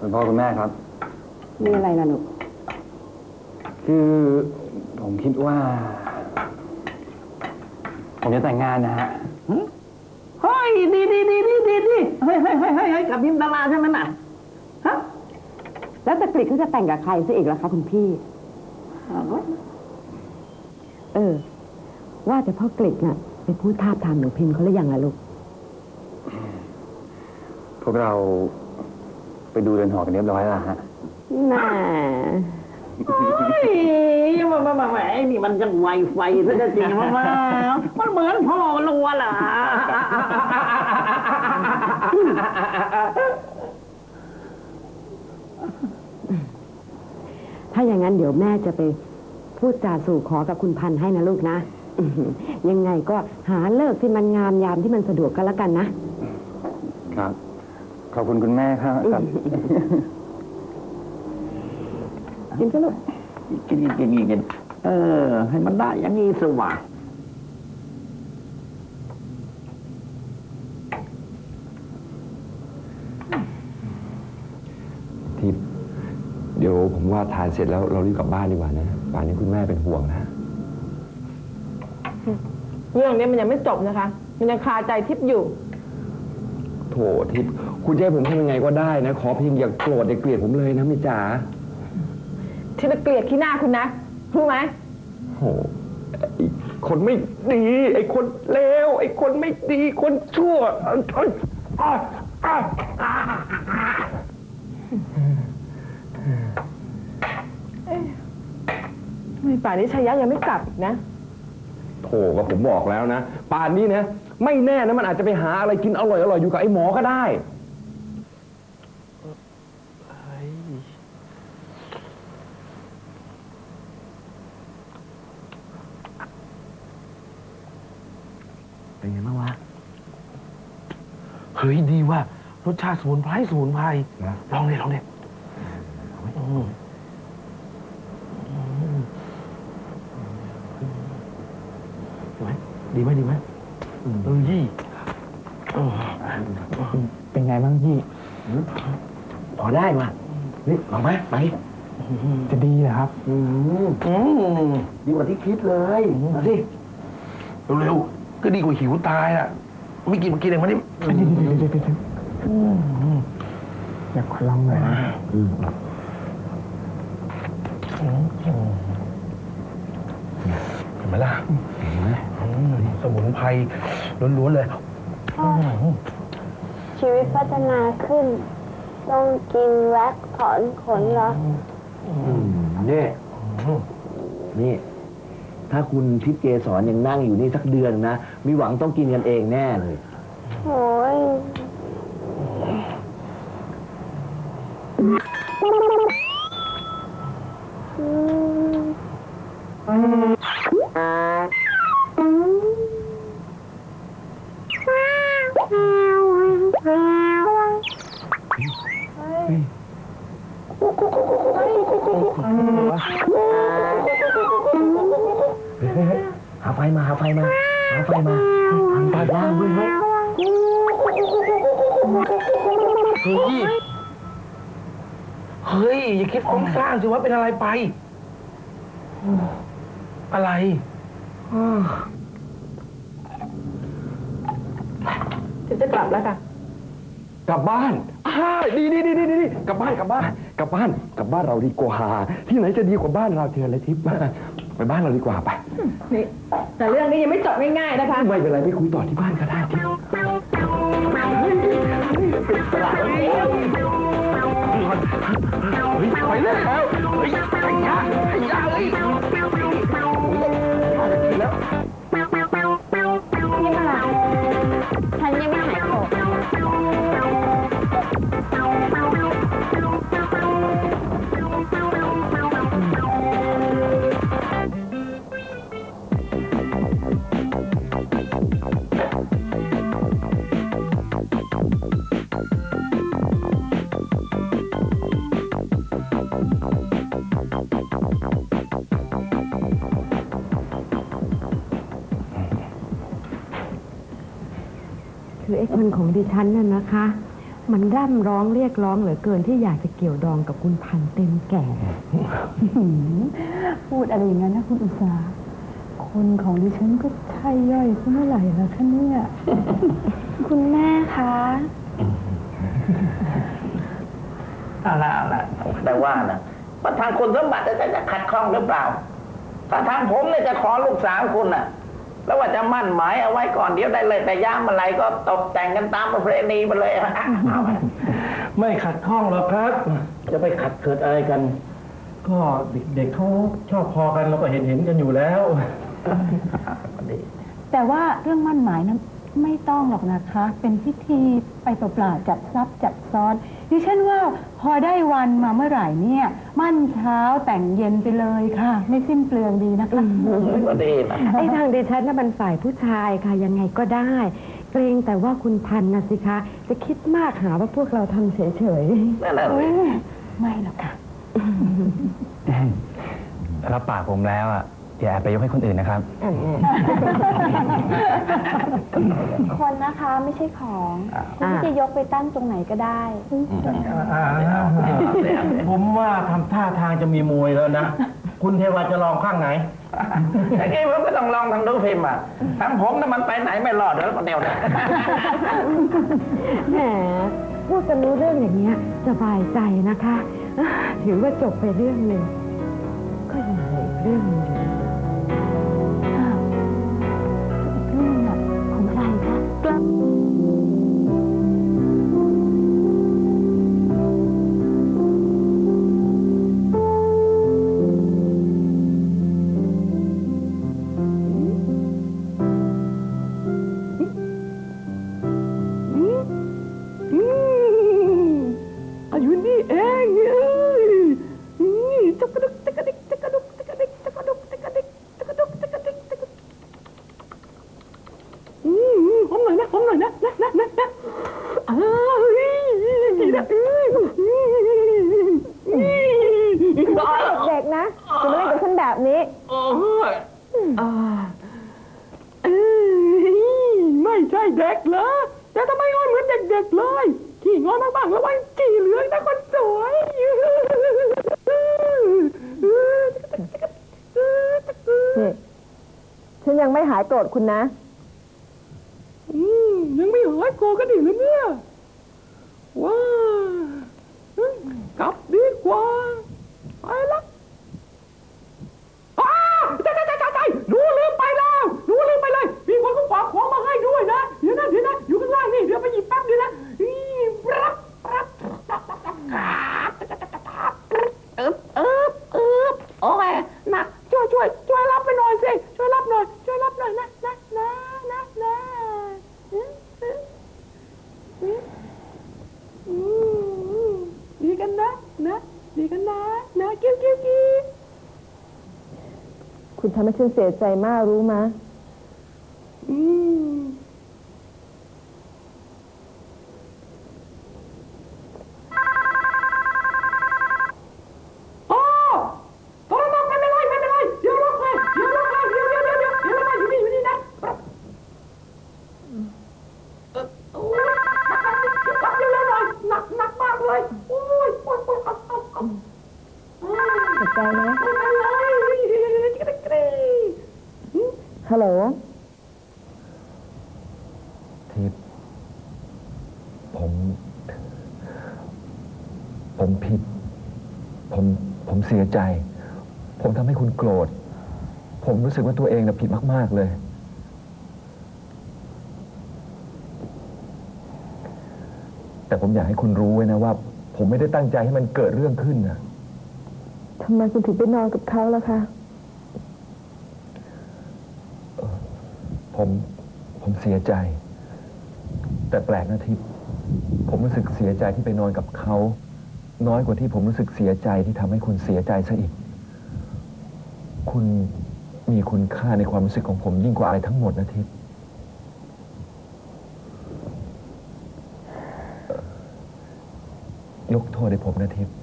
คุณพ่อคุณแม่ครับ มีอะไรล่ะลูกคือผมคิดว่า ผมจะแต่งงานนะฮะเฮ้ยดีดีดีดีดีดีเฮ้ยเฮ้ยเฮ้ยเฮ้ยเฮ้ยกับยิมดาราใช่ไหมน่ะฮะแล้วตะกริดเขาจะแต่งกับใครซะอีกล่ะคะคุณพี่ เออ ว่าแต่พ่อกริดน่ะไปพูดทาบทามหนูพิมพ์เขาหรือยังอะลูก พวกเรา ไปดูเรือนหอกันเรียบร้อยแล้วฮะน่าเฮ้ยมามามามาไอ้นี่มันจะไวไฟซะจริงมามามันเหมือนพ่อมันลัวล่ะถ้าอย่างนั้นเดี๋ยวแม่จะไปพูดจาสู่ขอกับคุณพันธุ์ให้นะลูกนะอื้อหือยังไงก็หาเลิกที่มันงามยามที่มันสะดวกกันแล้วกันนะ ครับ ขอบคุณคุณแม่ครับครับกินซะลูกกินกินกินกินเออ ให้มันได้อย่างนี้สิวะทิพย์เดี๋ยวผมว่าทานเสร็จแล้วเรารีบกลับบ้านดีกว่านะป่านนี้คุณแม่เป็นห่วงนะ เรื่องนี้มันยังไม่จบนะคะ มันยังคาใจทิพย์อยู่ โถทิพย์ คุณจะให้ผมทำยังไงก็ได้นะ ขอเพียงอย่าโกรธอย่าเกลียดผมเลยนะมิจ๋าที่จะเกลียดขี้หน้าคุณนะรู้ไหมโหไอ้คนไม่ดี ไอ้คนเลวไอ้คนไม่ดีคนชั่วเอ้ยเอ้ยอ้าวอ้าวอ้าวไม่ป่านนี้ชายะยังไม่กลับอีกนะ โถก็ผมบอกแล้วนะ ป่านนี้นะ ไม่แน่นะมันอาจจะไปหาอะไรกินอร่อยอร่อยอยู่กับไอ้หมอก็ได้ เป็นไงบ้างวะ เฮ้ยดีว่ะรสชาติสมุนไพรสมุนไพรนะ ลองเลยลองเลยอืมอืมดีไหมดีไหมดีไหมเออยี่เออเป็นไงบ้างพี่ พอได้ว่ะนี่ลองไหมไปจะดีเหรอครับ อืมอืมดีกว่าที่คิดเลยมาสิเร็วๆ ก็ดีกว่าหิวตายอะ ไม่กินมากินเองมาดิอยากขอลองหน่อยนะเห็นไหมล่ะสมุนไพรล้วนๆเลย ชีวิตพัฒนาขึ้น ต้องกินแว็กถอนขนเหรอ นี่ นี่ ถ้าคุณทิพย์เกสรยังนั่งอยู่นี่สักเดือนนะ มีหวังต้องกินกันเองแน่เลย โอ้ย หาไฟมาหาไฟมาหาไฟมาทำตาย่างด้วยไหมเฮ้ยเฮ้ยอย่าคิดฟุ้งซ่านสิว่าเป็นอะไรไป อะไรทิพย์จะกลับแล้วค่ะ กลับบ้าน อ่าดีดีดีดีดีกลับบ้านกลับบ้านกลับบ้านกลับบ้านเราดีกว่า ที่ไหนจะดีกว่าบ้านเราเธอเลยทิพย์ไปบ้านเราดีกว่าไปนี่แต่เรื่องนี้ยังไม่จบง่ายๆนะคะไม่เป็นไรไม่คุยต่อที่บ้านก็ได้ทิพย์เฮ้ยไปแล้วเฮ้ยไอ้ยาไอ้ยาเฮ้ยนี่ คือไอ้คนของดิฉันน่ะนะคะ มันร่ำร้องเรียกร้องเหลือเกินที่อยากจะเกี่ยวดองกับคุณพันเต็มแก่ พูดอะไรอย่างนั้นนะคุณอุตสาห์คนของดิฉันก็ใช่ย่อยซะเมื่อไหร่แล้วคะเนี่ย คุณแม่คะ เอาละเอาละแต่ว่านะประธานคุณสมบัติจะจะขัดข้องหรือเปล่าถ้าทางผมเนี่ยจะขอลูกสาวคุณน่ะ แล้วว่าจะมั่นหมายเอาไว้ก่อนเดี๋ยวได้เลยแต่ย่ามเมื่อไหรก็ตกแต่งกันตามประเพณีไปเลยเอาไปไม่ขัดข้องหรอกครับ จะไปขัดเกิดอะไรกัน ก็เด็กๆเขาชอบพอกันเราก็เห็นเห็นๆกันอยู่แล้ว แต่ว่าเรื่องมั่นหมายนั้น ไม่ต้องหรอกนะคะ เป็นพิธีไปเปล่าๆจัดซับจัดซ้อนดิฉันว่าพอได้วันมาเมื่อไหร่เนี่ย มั่นเช้าแต่งเย็นไปเลยค่ะ ไม่สิ้นเปลืองดีนะคะ ก็ดีนะไอ้ทางดิฉันน่ะมันฝ่ายผู้ชายค่ะ ยังไงก็ได้ เกรงแต่ว่าคุณพันนะสิคะ จะคิดมากหาว่าพวกเราทำเฉยนั่นแหละสิไม่หรอกค่ะ รับปากผมแล้วอะ อย่าแอบไปยกให้คนอื่นนะครับ คนนะคะไม่ใช่ของคุณที่จะยกไปตั้งตรงไหนก็ได้ ผมว่าทำท่าทางจะมีมวยแล้วนะ คุณเทวาจะลองข้างไหนแต่นี่ผมก็ต้องลองทางดูพิมพ์อะทางผมน่ะมันไปไหนไม่รอดแล้วคนเดียวเนี่ยๆแหมพูดกันรู้เรื่องอย่างเงี้ยสบายใจนะคะอะถือว่าจบไปเรื่องหนึ่งก็ยังเหลืออีกเรื่องหนึง อ่าเอ้ยไม่ใช่เด็กเหรอแต่ทำไมงอนเหมือนเด็กๆเลย ขี้งอนมากๆแล้วไว้จีเหลืองนะคนสวยนี่ฉันยังไม่หายโกรธคุณนะ อืมยังไม่หายโกรธกันอีกเลยเนี่ย ว้าอืมกลับดีกว่าไปละอ้าวใจ ใจใจใจหนูลืมไปแล้วหนูลืมไปเลย มีคนเขาฝากของมาให้ด้วยนะ เดี๋ยวนะเดี๋ยวนะอยู่ข้างล่างนี่เดี๋ยวไปหยิบแป๊บเดียวนะอีรับรับเอึบเอึบเอึบโอ้ยนะช่วยช่วยช่วยรับไปหน่อยสิช่วยรับหน่อยช่วยรับหน่อยนะนะนะนะนะอืมอืมอืมอืมดีกันนะนะดีกันนะนะกิ้วกิ้วกิ้ว คุณทำให้ฉันเสียใจมากรู้มะอืม ทิพย์ผม ผมผิด ผมผมเสียใจ ผมทำให้คุณโกรธ ผมรู้สึกว่าตัวเองนะผิดมาก ๆ เลย แต่ผมอยากให้คุณรู้ไว้นะว่า ผมไม่ได้ตั้งใจให้มันเกิดเรื่องขึ้นนะทำไมคุณถึงไปนอนกับเขาล่ะคะ ผมผมเสียใจ แต่แปลกนะทิพย์ผมรู้สึกเสียใจที่ไปนอนกับเขา น้อยกว่าที่ผมรู้สึกเสียใจที่ทำให้คุณเสียใจซะอีก คุณมีคุณค่าในความรู้สึกของผมยิ่งกว่าอะไรทั้งหมดนะทิพย์ยกโทษให้ผมนะทิพย์